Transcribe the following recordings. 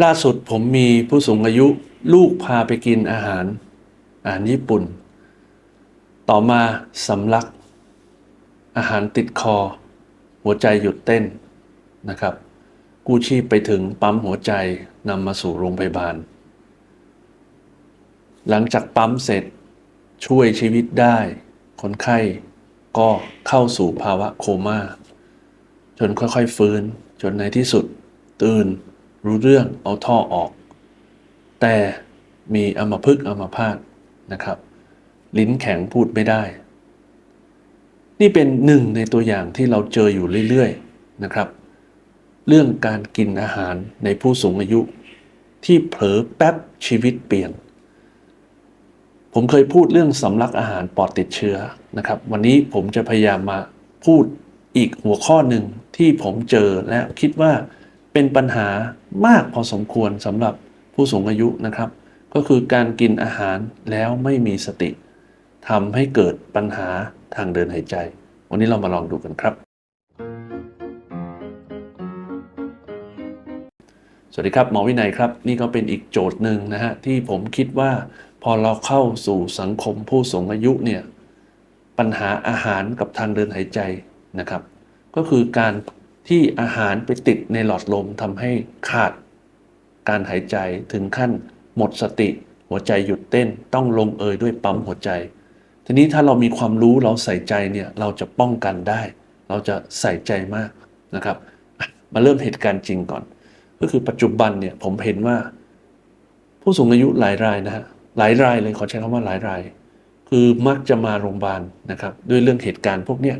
ล่าสุดผมมีผู้สูงอายุลูกพาไปกินอาหารอาหารญี่ปุ่น ต่อมาสำลัก อาหารติดคอ หัวใจหยุดเต้นนะครับ กู้ชีพไปถึงปั๊มหัวใจนำมาสู่โรงพยาบาล หลังจากปั๊มเสร็จช่วยชีวิตได้ คนไข้ก็เข้าสู่ภาวะโคม่า จนค่อยๆ ฟื้นจนในที่สุดตื่น รู้เรื่องเอาท่อออก แต่มีอมพฤกอมพาตนะครับ ลิ้นแข็งพูดไม่ได้ นี่เป็นหนึ่งในตัวอย่างที่เราเจออยู่เรื่อยๆนะครับ เรื่องการกินอาหารในผู้สูงอายุ ที่เผลอแป๊บชีวิตเปลี่ยน ผมเคยพูดเรื่องสำลักอาหารปอดติดเชื้อนะครับ วันนี้ผมจะพยายามมาพูดอีกหัวข้อหนึ่งที่ผมเจอและคิดว่า เป็นปัญหามากพอสมควรสำหรับผู้สูงอายุนะครับ ก็คือการกินอาหารแล้วไม่มีสติทำให้เกิดปัญหาทางเดินหายใจ วันนี้เรามาลองดูกันครับ สวัสดีครับหมอวินัยครับ นี่ก็เป็นอีกโจทย์หนึ่งนะฮะที่ผมคิดว่าพอเราเข้าสู่สังคมผู้สูงอายุเนี่ยปัญหาอาหารกับทางเดินหายใจนะครับ ก็คือการ ที่อาหารไปติดในหลอดลมทำให้ขาดการหายใจถึงขั้นหมดสติ หัวใจหยุดเต้นต้องลงเอยด้วยปั๊มหัวใจ ทีนี้ถ้าเรามีความรู้เราใส่ใจเนี่ยเราจะป้องกันได้ เราจะใส่ใจมากนะครับ มาเริ่มเหตุการณ์จริงก่อน ก็คือปัจจุบันเนี่ยผมเห็นว่า ผู้สูงอายุหลายรายนะฮะหลายรายเลยขอใช้คำว่าหลายราย คือมักจะมาโรงพยาบาลนะครับ ด้วยเรื่องเหตุการณ์พวกเนี้ย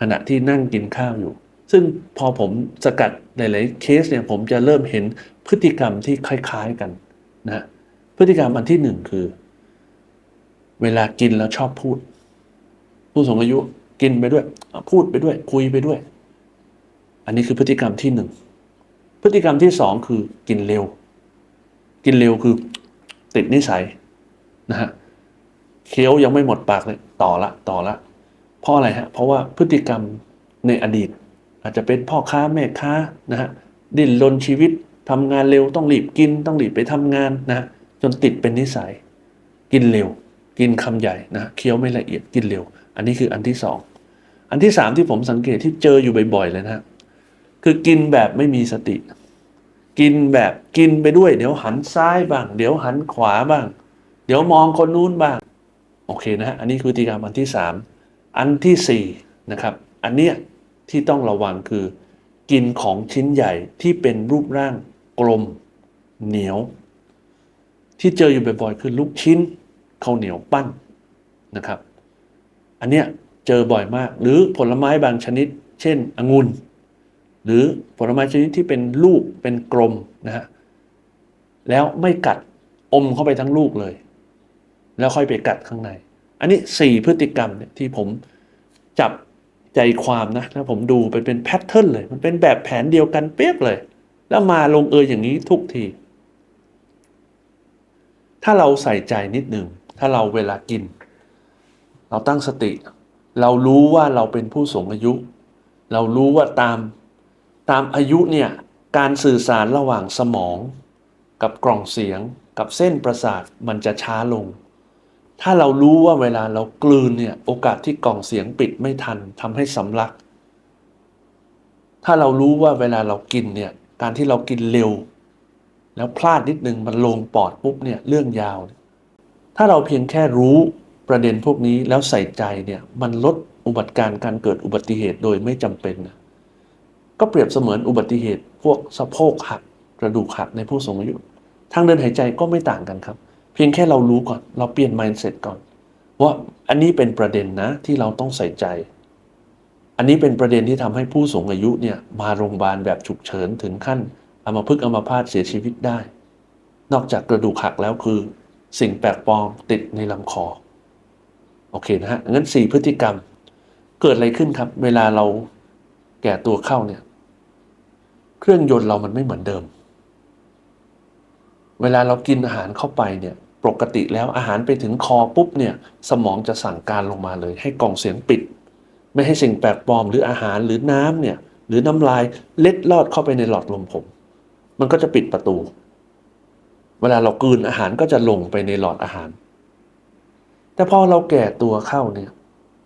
ขณะที่นั่งกินข้าวอยู่ ซึ่งพอผมสกัดหลายๆเคสเนี่ยผมจะเริ่มเห็นพฤติกรรมที่คล้ายๆกันนะพฤติกรรมอันที่หนึ่งคือ เวลากินแล้วชอบพูด ผู้สูงอายุกินไปด้วย พูดไปด้วย คุยไปด้วย อันนี้คือพฤติกรรมที่หนึ่งพฤติกรรมที่สองคือกินเร็ว กินเร็วคือติดนิสัยนะฮะเคี้ยวยังไม่หมดปากเลย ต่อละ ต่อละ เพราะอะไรฮะ เพราะว่าพฤติกรรมในอดีต อาจจะเป็นพ่อค้าแม่ค้านะฮะดิ้นรนชีวิตทำงานเร็วต้องรีบกินต้องรีบไปทำงานนะจนติดเป็นนิสัย กินเร็ว กินคำใหญ่นะเคี้ยวไม่ละเอียดกินเร็ว อันนี้คืออันที่สองอันที่สามที่ผมสังเกตที่เจออยู่บ่อยๆเลยนะฮะคือกินแบบไม่มีสติ กินแบบกินไปด้วย เดี๋ยวหันซ้ายบ้าง เดี๋ยวหันขวาบ้าง เดี๋ยวมองคนนู้นบ้าง โอเคนะฮะอันนี้คือพฤติกรรมอันที่สามอันที่สี่นะครับ อันเนี้ย ที่ต้องระวังคือ กินของชิ้นใหญ่ที่เป็นรูปร่างกลม เหนียว ที่เจออยู่บ่อยๆคือลูกชิ้นข้าวเหนียวปั้นนะครับ อันเนี้ยเจอบ่อยมาก หรือผลไม้บางชนิด เช่นองุ่นหรือผลไม้ชนิดที่เป็นลูกเป็นกลมนะฮะแล้วไม่กัดอมเข้าไปทั้งลูกเลย แล้วค่อยไปกัดข้างใน อันนี้สี่พฤติกรรมเนี่ยที่ผมจับ ใจความนะแล้วผมดูไปเป็นแพทเทิร์นเลย มันเป็นแบบแผนเดียวกันเป๊ะเลย แล้วมาลงเอยอย่างนี้ทุกที ถ้าเราใส่ใจนิดหนึ่ง ถ้าเราเวลากิน เราตั้งสติ เรารู้ว่าเราเป็นผู้สูงอายุ เรารู้ว่าตามตามอายุเนี่ยการสื่อสารระหว่างสมอง กับกล่องเสียง กับเส้นประสาทมันจะช้าลง ถ้าเรารู้ว่าเวลาเรากลืนเนี่ยโอกาสที่กล่องเสียงปิดไม่ทันทำให้สำลัก ถ้าเรารู้ว่าเวลาเรากินเนี่ยการที่เรากินเร็ว แล้วพลาดนิดนึงมันลงปอดปุ๊บเนี่ยเรื่องยาว ถ้าเราเพียงแค่รู้ประเด็นพวกนี้แล้วใส่ใจเนี่ยมันลดอุบัติการณ์การเกิดอุบัติเหตุโดยไม่จำเป็นนะก็เปรียบเสมือนอุบัติเหตุพวกสะโพกหักกระดูกหักในผู้สูงอายุทางเดินหายใจก็ไม่ต่างกันครับ เพียงแค่เรารู้ก่อน เราเปลี่ยน mindset ก่อน ว่าอันนี้เป็นประเด็นนะที่เราต้องใส่ใจ อันนี้เป็นประเด็นที่ทำให้ผู้สูงอายุเนี่ยมาโรงพยาบาลแบบฉุกเฉินถึงขั้นอัมาพฤกอัมาพาตเสียชีวิตได้ นอกจากกระดูกหักแล้วคือ สิ่งแปลกปลอมติดในลำคอ โอเคนะฮะงั้นสี่พฤติกรรม เกิดอะไรขึ้นครับ เวลาเราแก่ตัวเข้าเนี่ย เครื่องยนต์เรามันไม่เหมือนเดิม เวลาเรากินอาหารเข้าไปเนี่ย ปกติแล้วอาหารไปถึงคอปุ๊บเนี่ยสมองจะสั่งการลงมาเลย ให้กล่องเสียงปิด ไม่ให้สิ่งแปลกปลอมหรืออาหารหรือน้ำเนี่ยหรือน้ำลายเล็ดลอดเข้าไปในหลอดลมผม มันก็จะปิดประตู เวลาเรากลืนอาหารก็จะลงไปในหลอดอาหาร แต่พอเราแก่ตัวเข้าเนี่ย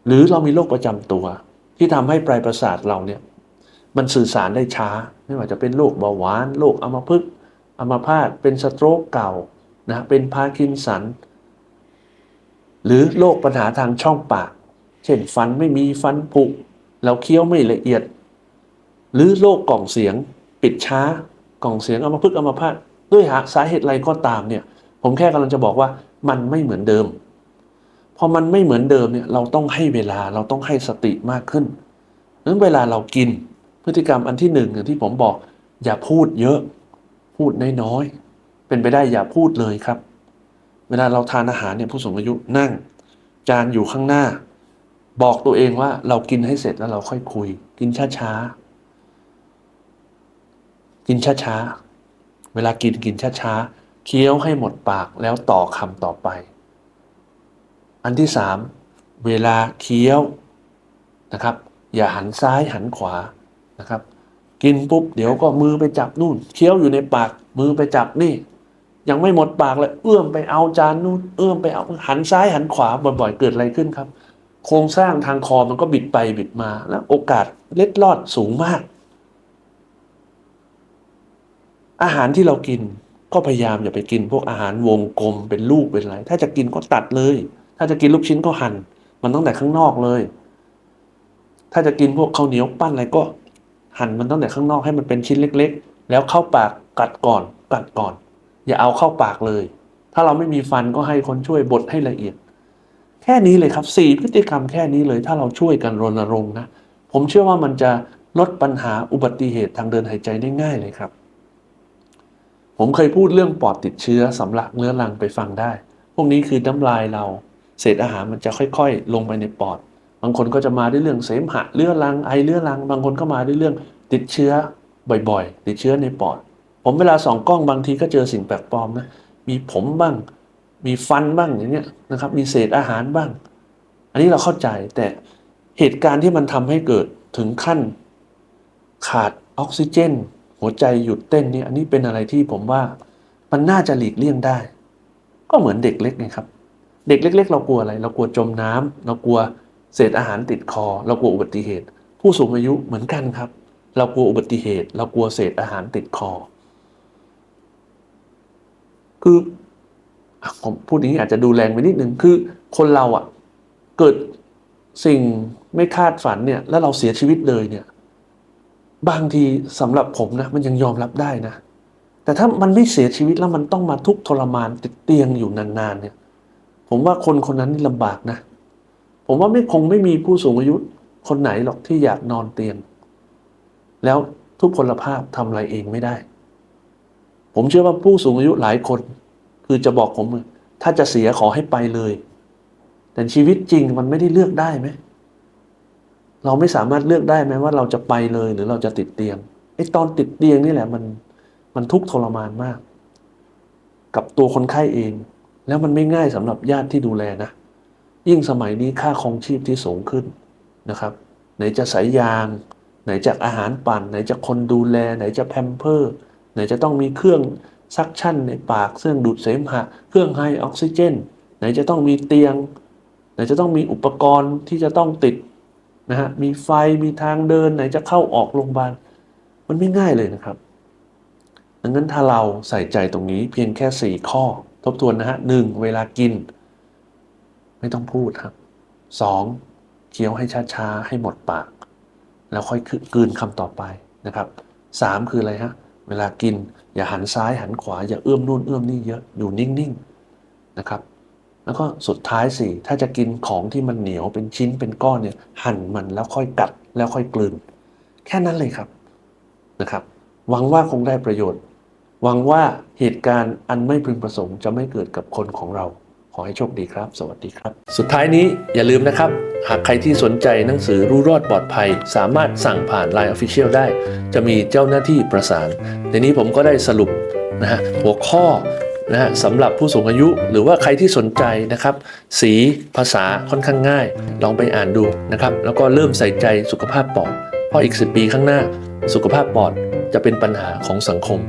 หรือเรามีโรคประจำตัว ที่ทำให้ปลายประสาทเราเนี่ยมันสื่อสารได้ช้า ไม่ว่าจะเป็นโรคเบาหวานโรคอัมพฤกษ์อัมพาตเป็นสโตรกเก่า นะเป็นพาร์กินสัน หรือโรคปัญหาทางช่องปาก เช่นฟันไม่มีฟันผุเราเคี้ยวไม่ละเอียด หรือโรคกล่องเสียง ปิดช้ากล่องเสียงเอัมาพฤกษ์อัมาพาตด้วยหาสาเหตุอะไรก็ตามเนี่ย ผมแค่กำลังจะบอกว่ามันไม่เหมือนเดิมพอมันไม่เหมือนเดิมเนี่ยเราต้องให้เวลาเราต้องให้สติมากขึ้นนั้นเวลาเรากินพฤติกรรมอันที่หนึ่งอย่างที่ผมบอก อย่าพูดเยอะ พูดน้อยๆ เป็นไปได้อย่าพูดเลยครับ เวลาเราทานอาหารเนี่ยผู้สูงอายุนั่ง จานอยู่ข้างหน้า บอกตัวเองว่าเรากินให้เสร็จแล้วเราค่อยคุย กินช้าๆกินช้าๆเวลากินกินช้าๆเคี้ยวให้หมดปากแล้วต่อคำต่อไป อันที่สามเวลาเคี้ยวนะครับ อย่าหันซ้ายหันขวานะครับ กินปุ๊บเดี๋ยวก็มือไปจับนู่น เคี้ยวอยู่ในปากมือไปจับนี่ ยังไม่หมดปากเลยเอื้อมไปเอาจานนู่นเอื้อมไปเอาหันซ้ายหันขวาบ่อยๆเกิดอะไรขึ้นครับ โครงสร้างทางคอมันก็บิดไปบิดมาแล้วโอกาสเล็ดลอดสูงมาก อาหารที่เรากินก็พยายามอย่าไปกินพวกอาหารวงกลมเป็นลูกเป็นอะไร ถ้าจะกินก็ตัดเลย ถ้าจะกินลูกชิ้นก็หั่น มันตั้งแต่ข้างนอกเลย ถ้าจะกินพวกข้าวเหนียวปั้นอะไรก็หั่นมันตั้งแต่ข้างนอกให้มันเป็นชิ้นเล็ก ๆ แล้วเข้าปากกัดก่อนกัดก่อน อย่าเอาเข้าปากเลย ถ้าเราไม่มีฟันก็ให้คนช่วยบดให้ละเอียด แค่นี้เลยครับสี่พฤติกรรมแค่นี้เลย ถ้าเราช่วยกันรณรงค์นะ ผมเชื่อว่ามันจะลดปัญหาอุบัติเหตุทางเดินหายใจได้ง่ายเลยครับ ผมเคยพูดเรื่องปอดติดเชื้อสำลักเรื้อรังไปฟังได้ พวกนี้คือน้ำลายเรา เศษอาหารมันจะค่อยๆ ลงไปในปอด บางคนก็จะมาด้วยเรื่องเสมหะเรื้อรังไอเรื้อรัง บางคนก็มาด้วยเรื่องติดเชื้อบ่อยๆ ติดเชื้อในปอด ผมเวลาส่องกล้องบางทีก็เจอสิ่งแปลกปลอมนะ มีผมบ้าง มีฟันบ้างอย่างเงี้ยนะครับ มีเศษอาหารบ้าง อันนี้เราเข้าใจแต่เหตุการณ์ที่มันทำให้เกิดถึงขั้น ขาดออกซิเจน หัวใจหยุดเต้นเนี่ยอันนี้เป็นอะไรที่ผมว่ามันน่าจะหลีกเลี่ยงได้ ก็เหมือนเด็กเล็กไงครับ เด็กเล็ก ๆ เรากลัวอะไร เรากลัวจมน้ำเรากลัวเศษอาหารติดคอ เรากลัวอุบัติเหตุ ผู้สูงอายุเหมือนกันครับ เรากลัวอุบัติเหตุ เรากลัวเศษอาหารติดคอ คือผมพูดอย่างนี้อาจจะดูแรงไปนิดนึงคือคนเราอะ่ะ เกิดสิ่งไม่คาดฝันเนี่ย แล้วเราเสียชีวิตเลยเนี่ย บางทีสำหรับผมนะมันยังยอมรับได้นะ แต่ถ้ามันไม่เสียชีวิตแล้วมันต้องมาทุกทรมานติดเตียงอยู่นานๆเนี่ย ผมว่าคนคนนั้นนี่ลำบากนะ ผมว่าไม่คงไม่มีผู้สูงอายุคนไหนหรอกที่อยากนอนเตียง แล้วทุกพลภาพทำอะไรเองไม่ได้ ผมเชื่อว่าผู้สูงอายุหลายคน คือจะบอกผม ถ้าจะเสียขอให้ไปเลย แต่ชีวิตจริงมันไม่ได้เลือกได้ไหม เราไม่สามารถเลือกได้ไหมว่าเราจะไปเลยหรือเราจะติดเตียงไอ้ตอนติดเตียงนี่แหละมันมันทุกข์ทรมานมาก กับตัวคนไข้เอง แล้วมันไม่ง่ายสำหรับญาติที่ดูแลนะ ยิ่งสมัยนี้ค่าครองชีพที่สูงขึ้นนะครับ ไหนจะสายยาง ไหนจากอาหารปั่น ไหนจะคนดูแล ไหนจะแพมเพิร์ นจะต้องมีเครื่องซักชั่นในปากเครื่องดูดเสมหะเครื่องให้ออกซิเจน ไหนจะต้องมีเตียง ไหนจะต้องมีอุปกรณ์ที่จะต้องติดนะฮะมีไฟมีทางเดิน ไหนจะเข้าออกโรงพยาบาลมันไม่ง่ายเลยนะครับ ดังนั้นถ้าเราใส่ใจตรงนี้เพียงแค่ 4 ข้อ ทบทวนนะฮะหนึ่งเวลากิน ไม่ต้องพูดครับสองเคี้ยวให้ช้าๆ ให้หมดปาก แล้วค่อยกลืนคำต่อไปนะครับสามคืออะไรฮะ เวลากิน อย่าหันซ้ายหันขวา อย่าเอื้อมนู่นเอื้อมนี่เยอะอยู่นิ่งๆนะครับ แล้วก็สุดท้ายสี่ถ้าจะกินของที่มันเหนียวเป็นชิ้นเป็นก้อนเนี่ยหั่นมันแล้วค่อยกัดแล้วค่อยกลืน แค่นั้นเลยครับนะครับ หวังว่าคงได้ประโยชน์ หวังว่าเหตุการณ์อันไม่พึงประสงค์จะไม่เกิดกับคนของเรา อให้โชคดีครับ สวัสดีครับ สุดท้ายนี้อย่าลืมนะครับ หากใครที่สนใจหนังสือรู้รอดปลอดภัย สามารถสั่งผ่าน Line Official ได้ จะมีเจ้าหน้าที่ประสาน ในนี้ผมก็ได้สรุปนะฮะหัวข้อนะฮะสำหรับผู้สูงอายุหรือว่าใครที่สนใจนะครับ สีภาษาค่อนข้างง่าย ลองไปอ่านดูนะครับ แล้วก็เริ่มใส่ใจสุขภาพปอดเพราะอีก 10 ปีข้างหน้า สุขภาพปอดจะเป็นปัญหาของสังคม